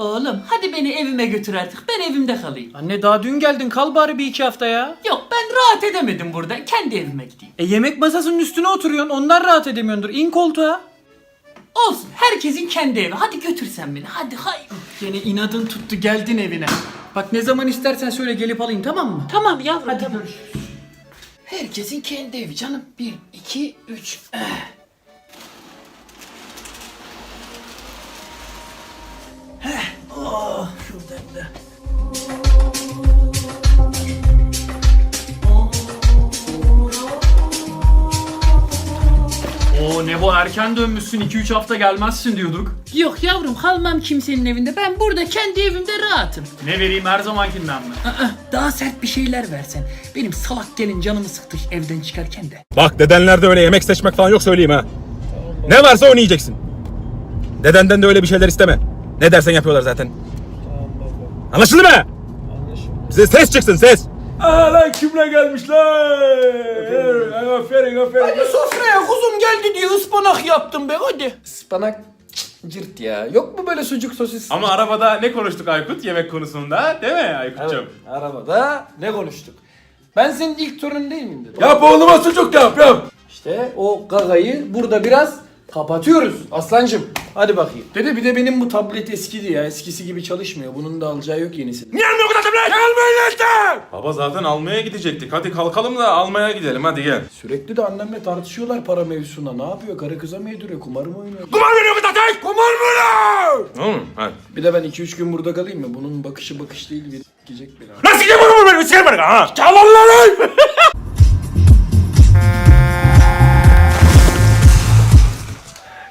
Oğlum hadi beni evime götür artık. Ben evimde kalayım. Anne daha dün geldin kal bari bir iki hafta ya. Yok ben rahat edemedim burada. Kendi evime gideyim. E yemek masasının üstüne oturuyorsun ondan rahat edemiyordur. İn koltuğa. Olsun herkesin kendi evi. Hadi götür sen beni. Hadi hay. Yine inadın tuttu geldin evine. Bak ne zaman istersen söyle gelip alayım tamam mı? Tamam yavrum Hadi tamam. görüşürüz. Herkesin kendi evi canım. Bir, iki, üç. Eh. Oh, şuradan da. Oo ne bu erken dönmüşsün 2-3 hafta gelmezsin diyorduk. Yok yavrum kalmam kimsenin evinde. Ben burada kendi evimde rahatım. Ne vereyim her zamankinden mi? Aa, daha sert bir şeyler versen. Benim salak gelin canımı sıktı evden çıkarken de. Bak dedenlerde öyle yemek seçmek falan yok söyleyeyim ha. Ne varsa onu yiyeceksin. Dedenden de öyle bir şeyler isteme. Ne dersen yapıyorlar zaten. Anlaşıldı mı? Bize ses çıksın ses. Aa lan kimle gelmişler? Aferin aferin. Sofraya kuzum geldi diye ıspanak yaptım be hadi. Ispanak cırt ya. Yok mu böyle sucuk sosis? Ama arabada ne konuştuk Aykut yemek konusunda değil mi Aykut'cum? Evet, arabada ne konuştuk? Ben senin ilk torun değil miyim dedim. Yap oğluma sucuk yap yap. İşte o gagayı burada biraz kapatıyoruz aslancım. Hadi bakayım. Dede bir de benim bu tablet eskidi ya. Eskisi gibi çalışmıyor. Bunun da alacağı yok yenisi. Niye almıyor bu tablet? Gelmeyin işte. Baba zaten almaya gidecektik. Hadi kalkalım da almaya gidelim hadi gel. Sürekli de annemle tartışıyorlar para mevzusunda. Ne yapıyor? Karı kıza mı yediriyor? Kumar mı oynuyor? Kumar veriyor bu zaten. Kumar mı? Tamam mı? Hadi. Bir de ben 2-3 gün burada kalayım mı? Bunun bakışı bakış değil. Bir gidecek beni. Nasıl gidiyor bunu? Sikerim bana ha. Çalın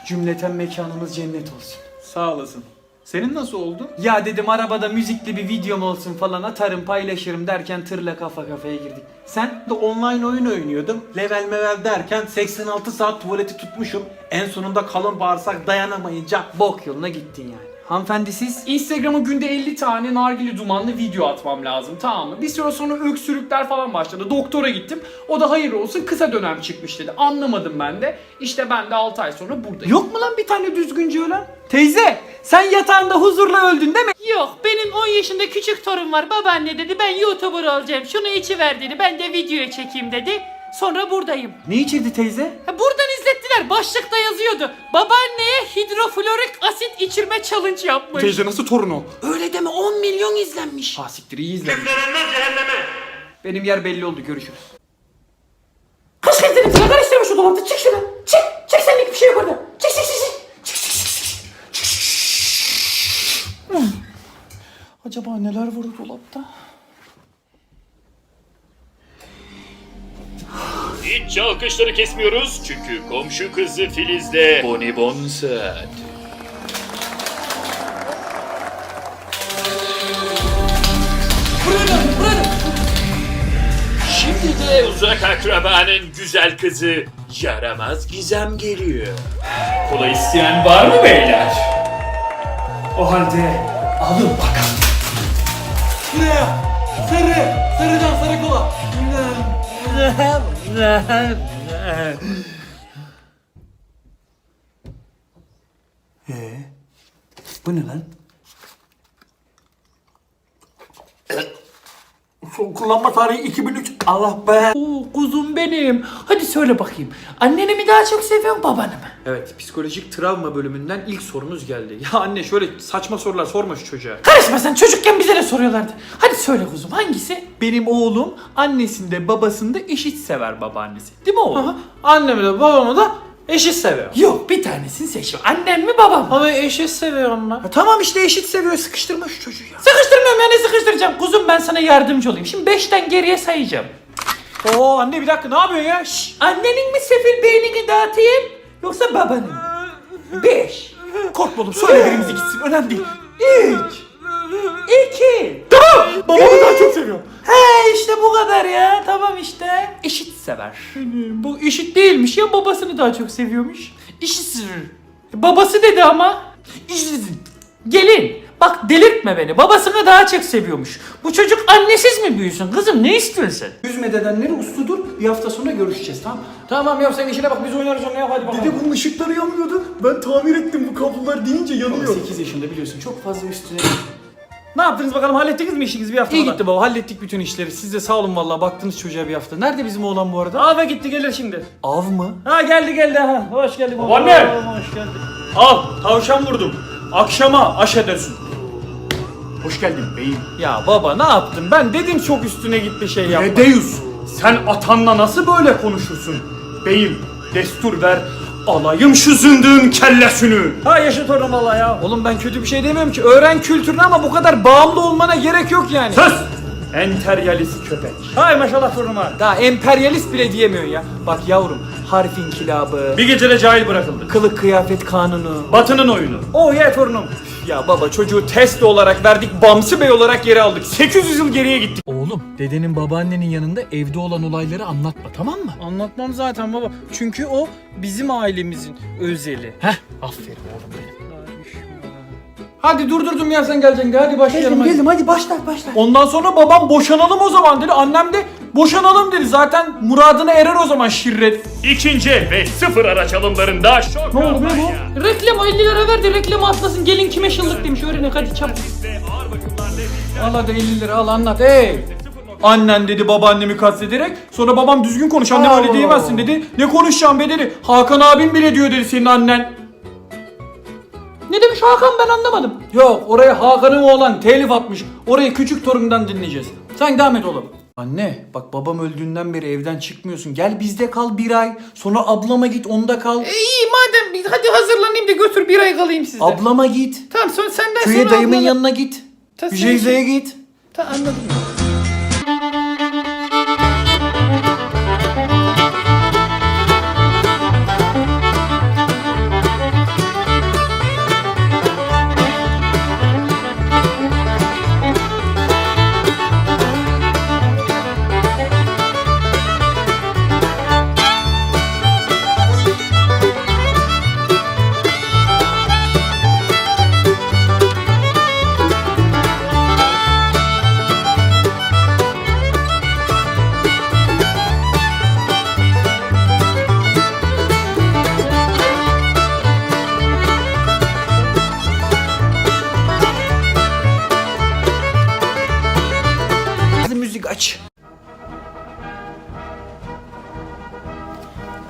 Cümleten mekanımız cennet olsun. Sağ olasın. Senin nasıl oldu? Ya dedim arabada müzikli bir videom olsun falan atarım paylaşırım derken tırla kafa kafaya girdik. Sen? de online oyun oynuyordum. Level mevel derken 86 saat tuvaleti tutmuşum. En sonunda kalın bağırsak dayanamayınca Bok yoluna gittin yani. Hanımefendi siz? Instagram'a günde 50 tane nargile dumanlı video atmam lazım tamam mı? Bir süre sonra öksürükler falan başladı. Doktora gittim. O da hayır olsun kısa dönem çıkmış dedi. Anlamadım ben de. İşte ben de 6 ay sonra buradayım. Yok mu lan bir tane düzgünce ölen? Teyze sen yatağında huzurla öldün değil mi? Yok benim 10 yaşında küçük torun var. Babaanne dedi ben YouTuber olacağım. Şunu içiver dedi. Ben de videoya çekeyim dedi. Sonra buradayım. Ne içirdi teyze? Ha, buradan izlettiler. Başlıkta yazıyordu. Babaanneye hidroflorik asit içirme challenge yapmış. Teyze nasıl torun o? Öyle deme 10 milyon izlenmiş. Ha siktir iyi izlemiş. Benim yer belli oldu görüşürüz. Kaç kez dedim sana karıştırma şu dolapta. Çık şuradan. Çık. Çık senlik bir şey yok orada. Çık çık çık çık. Acaba neler var o dolapta? Hiç alkışları kesmiyoruz çünkü komşu kızı Filiz'de bonibon saat. Şimdi de uzak akrabanın güzel kızı yaramaz gizem geliyor. Kola isteyen var mı beyler? O halde alın bakalım. Şuraya. Sarı. Sarıdan sarı kola. Ee, bu ne lan? Son kullanma tarihi 2003. Allah be. Oo, kuzum benim. Hadi söyle bakayım. Anneni mi daha çok seviyorsun babanı mı? Evet, psikolojik travma bölümünden ilk sorunuz geldi. Ya anne şöyle saçma sorular sorma şu çocuğa. Karışma sen çocukken bize de soruyorlardı. Hadi söyle kuzum hangisi? Benim oğlum annesinde babasında eşit sever babaannesi. Değil mi oğlum? Annemi de babamı da eşit seviyor. Yok bir tanesini seç. Annem mi babam mı? Ama eşit seviyor onlar. tamam işte eşit seviyor. Sıkıştırma şu çocuğu ya. Sıkıştırmıyorum ya ne sıkıştıracağım? Kuzum ben sana yardımcı olayım. Şimdi 5'ten geriye sayacağım. Oo anne bir dakika ne yapıyorsun ya? Şşş. Annenin mi sefil beynini dağıtayım yoksa babanın mı? 5 Korkma oğlum söyle birimizi gitsin önemli değil. 3 2 Babamı daha çok seviyorum. He işte bu kadar ya. Tamam işte. Eşit sever. Bu eşit değilmiş ya babasını daha çok seviyormuş. Eşit sever. Babası dedi ama. Eşit. Gelin. Bak delirtme beni. Babasını daha çok seviyormuş. Bu çocuk annesiz mi büyüsün? Kızım ne istiyorsun sen? Yüzme dedenleri usludur. Bir hafta sonra görüşeceğiz tamam Tamam ya sen işine bak biz oynarız onu yap hadi bakalım. Dede bunun ışıkları yanmıyordu. Ben tamir ettim bu kablolar deyince yanıyor. 8 yaşında biliyorsun çok fazla üstüne. Ne yaptınız bakalım hallettiniz mi işinizi bir haftada? İyi gitti baba hallettik bütün işleri. Siz de sağ olun vallahi baktınız çocuğa bir hafta. Nerede bizim oğlan bu arada? Ava gitti gelir şimdi. Av mı? Ha geldi geldi ha. Hoş geldin baba. Anne! Hoş geldin. Al tavşan vurdum. Akşama aş edersin. Hoş geldin beyim. Ya baba ne yaptın? Ben dedim çok üstüne gitti şey yapma. Edeus sen atanla nasıl böyle konuşursun? Beyim destur ver alayım şu zındığın kellesini. Ha yaşa torunum valla ya. Oğlum ben kötü bir şey demiyorum ki. Öğren kültürünü ama bu kadar bağımlı olmana gerek yok yani. Sus! Enteryalist köpek. Hay maşallah torunuma. Daha emperyalist bile diyemiyorsun ya. Bak yavrum harf inkilabı, Bir gecede cahil bırakıldı. kılık kıyafet kanunu. Batının oyunu. Oh ye torunum. Ya baba çocuğu test olarak verdik, Bamsı Bey olarak geri aldık. 800 yıl geriye gittik. Oğlum dedenin babaannenin yanında evde olan olayları anlatma tamam mı? Anlatmam zaten baba. Çünkü o bizim ailemizin özeli. Heh aferin oğlum benim. Hadi durdurdum ya sen geleceksin hadi başlayalım. Geldim geldim hadi başla başla. Ondan sonra babam boşanalım o zaman dedi. Annem de boşanalım dedi. Zaten muradına erer o zaman şirret. İkinci el ve sıfır araç alımlarında şok Ne oldu be kampanya. bu? Reklam 50 lira ver de reklamı atlasın. Gelin kime şıllık demiş. Öğrenek hadi çabuk. Al hadi 50 lira al anlat hey. Annen dedi babaannemi kastederek. Sonra babam düzgün konuş annem öyle diyemezsin dedi. Ne konuşacağım be dedi. Hakan abim bile diyor dedi senin annen. Hakan ben anlamadım. Yok oraya Hakan'ın oğlan telif atmış. Orayı küçük torundan dinleyeceğiz. Sen devam et oğlum. Anne bak babam öldüğünden beri evden çıkmıyorsun. Gel bizde kal bir ay. Sonra ablama git onda kal. iyi madem bir- hadi hazırlanayım da götür bir ay kalayım sizde. Ablama git. Tamam son senden Köye sonra dayımın ablana- yanına git. Ta- Hüceyze'ye git. Ta anladım.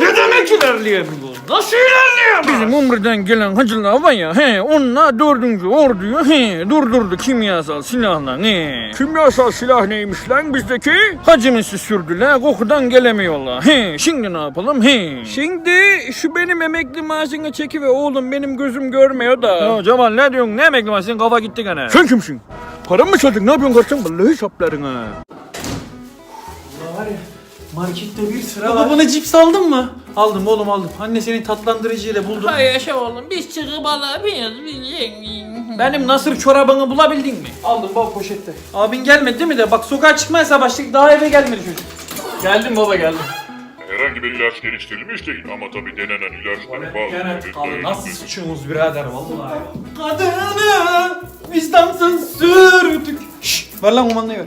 Ne demek ilerleyemiyor? Nasıl ilerleyemiyor? Bizim Umre'den gelen hacılar var ya, he, onlar dördüncü orduyu he, durdurdu kimyasal silahla. He. Kimyasal silah neymiş lan bizdeki? Hacımızı sürdüler, kokudan gelemiyorlar. He, şimdi ne yapalım? He. Şimdi şu benim emekli maaşını çeki ve oğlum benim gözüm görmüyor da. Ya Cemal ne diyorsun? Ne emekli maaşı? Senin kafa gitti gene. Sen kimsin? Param mı çaldın? Ne yapıyorsun kardeşim? Vallahi saplarına. Markette bir sıra var. Bana cips aldın mı? Aldım oğlum aldım. Anne senin tatlandırıcıyla buldum. Hay yaşa oğlum biz çıkıp alabiliriz. Benim nasır çorabını bulabildin mi? Aldım baba poşette. Abin gelmedi değil mi de? Bak sokağa çıkmaya başladık daha eve gelmedi çocuk. Geldim baba geldim. Herhangi bir ilaç geliştirilmiş değil ama tabi denenen ilaçların bazıları Abi nasıl sıçıyorsunuz birader vallahi. Kadını vicdansız sürdük. Şşş ver lan kumandayı ver.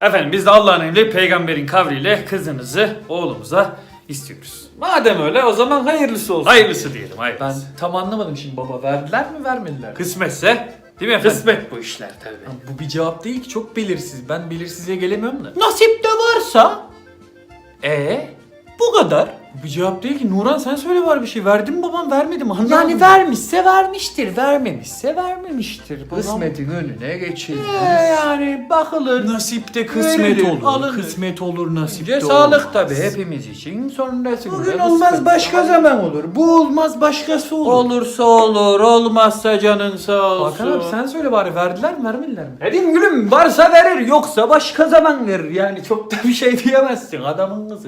Efendim biz de Allah'ın emri peygamberin kavliyle kızınızı oğlumuza istiyoruz. Madem öyle o zaman hayırlısı olsun. Hayırlısı diyelim hayırlısı. Ben tam anlamadım şimdi baba verdiler mi vermediler mi? Kısmetse değil mi efendim? Kısmet bu işler tabii. Bu bir cevap değil ki çok belirsiz. Ben belirsizliğe gelemiyorum da. Nasip de varsa E bu kadar. Bu bir cevap değil ki. Nuran sen söyle var bir şey. Verdi mi babam vermedi mi? Anlamadım. Yani vermişse vermiştir, vermemişse vermemiştir. Babam- Kısmetin önüne geçilmez. Ee, yani bakılır. Nasipte kısmet Verilir, olur. alınır. Kısmet olur nasipte Önce sağlık tabi hepimiz için sonrasında Bugün olmaz başka zaman olur. Bu olmaz başkası olur. Olursa olur, olmazsa canın sağ olsun. Hakan abi sen söyle bari verdiler mi vermediler mi? Dedim gülüm varsa verir yoksa başka zaman verir. Yani çok da bir şey diyemezsin adamın kızı.